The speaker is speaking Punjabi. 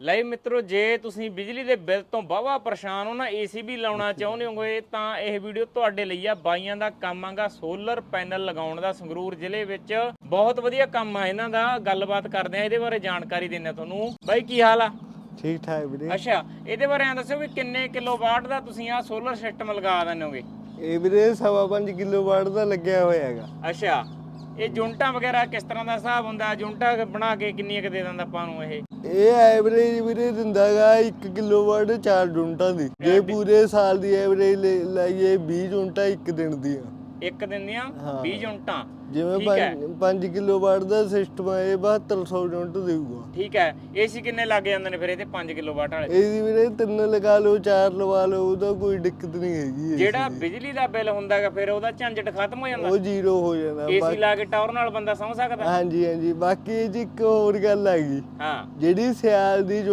ਲਈ ਮਿੱਤਰੋ ਜੇ ਤੁਸੀਂ ਬਿਜਲੀ ਦੇ ਬਿੱਲ ਤੋਂ ਵਾਹਵਾ ਪਰੇਸ਼ਾਨ ਹੋ ਨਾ ਏਸੀ ਵੀ ਲਾਉਣਾ ਚਾਹੁੰਦੇ ਹੋਗੇ ਤਾਂ ਇਹ ਵੀਡੀਓ ਤੁਹਾਡੇ ਲਈ ਆ। ਬਾਈਆਂ ਦਾ ਕੰਮ ਆਗਾ ਸੋਲਰ ਪੈਨਲ ਲਗਾਉਣ ਦਾ ਸੰਗਰੂਰ ਜ਼ਿਲ੍ਹੇ ਵਿੱਚ। ਬਹੁਤ ਵਧੀਆ ਕੰਮ ਆ ਇਹਨਾਂ ਦਾ ਗੱਲਬਾਤ ਕਰਦੇ ਆ ਇਹਦੇ ਬਾਰੇ ਜਾਣਕਾਰੀ ਆ ਤੁਹਾਨੂੰ। ਬਾਈ ਕੀ ਹਾਲ ਆ? ਠੀਕ ਠਾਕ ਵੀਰੇ। ਅੱਛਾ ਇਹਦੇ ਬਾਰੇ ਐਂ ਦੱਸਿਓ ਵੀ ਕਿੰਨੇ ਕਿਲੋਵਾਟ ਦਾ ਤੁਸੀਂ ਆ ਸੋਲਰ ਸਿਸਟਮ ਲਗਾ ਦਿੰਦੇ ਹੋਗੇ? ਇਹ ਵੀਰੇ ਸਵਾ ਪੰਜ ਕਿਲੋ ਵਾਟ ਦਾ ਲੱਗਿਆ ਹੋਇਆ ਹੈਗਾ। ਅੱਛਾ ਇਹ ਜੁੰਟਾਂ ਵਗੈਰਾ ਕਿਸ ਤਰ੍ਹਾਂ ਦਾ ਹਿਸਾਬ ਹੁੰਦਾ? ਜੁੰਟਾਂ ਬਣਾ ਕੇ ਕਿੰਨੀਆਂ ਕੁ ਦੇ ਦਿੰਦਾ ਆਪਾਂ ਨੂੰ ਇਹ? ਇਹ ਐਵਰੇਜ ਵੀਰੇ ਦਿੰਦਾਗਾ 1 ਕਿਲੋ ਵਾਟ 4 ਜੁੰਟਾਂ ਦੀ। ਜੇ ਪੂਰੇ ਸਾਲ ਦੀ ਐਵਰੇਜ ਲਾਈਏ 20 ਜੁੰਟਾਂ ਇੱਕ ਦਿਨ ਦੀਆਂ ਇੱਕ ਦਿਨ ਦੀਆਂ 20 ਜੁੰਟਾਂ ਜਿਵੇਂ ਠੀਕ ਹੈ। 5 ਕਿਲੋ ਵਾਟ ਦਾ ਸਿਸਟਮ ਹੈ ਇਹ 7200 ਯੂਨਿਟ ਦੇਊਗਾ। ਠੀਕ ਹੈ। ਏਸੀ ਕਿੰਨੇ ਲੱਗ ਜਾਂਦੇ ਨੇ ਫਿਰ ਇਹਦੇ 5 ਕਿਲੋਵਾਟ ਵਾਲੇ? ਇਹਦੀ ਵੀਰੇ ਤਿੰਨ ਲਗਾ ਲਓ ਚਾਰ ਲਵਾ ਲਓ ਉਹਦਾ ਕੋਈ ਦਿੱਕਤ ਨਹੀਂ ਹੈਗੀ ਜਿਹੜਾ ਬਿਜਲੀ ਦਾ ਬਿੱਲ ਹੁੰਦਾਗਾ ਫਿਰ ਉਹਦਾ ਝੰਜਟ ਖਤਮ ਹੋ ਜਾਂਦਾ। ਉਹ ਜ਼ੀਰੋ ਹੋ ਜਾਣਾ ਏਸੀ ਲਾ ਕੇ ਟਾਵਰ ਨਾਲ ਬੰਦਾ ਸੌਂ ਸਕਦਾ? ਹਾਂਜੀ ਹਾਂਜੀ। ਬਾਕੀ 'ਚ ਇੱਕ ਹੋਰ ਗੱਲ ਹੈਗੀ ਹਾਂ। ਜਿਹੜੀ ਸਿਆਲ ਦੀ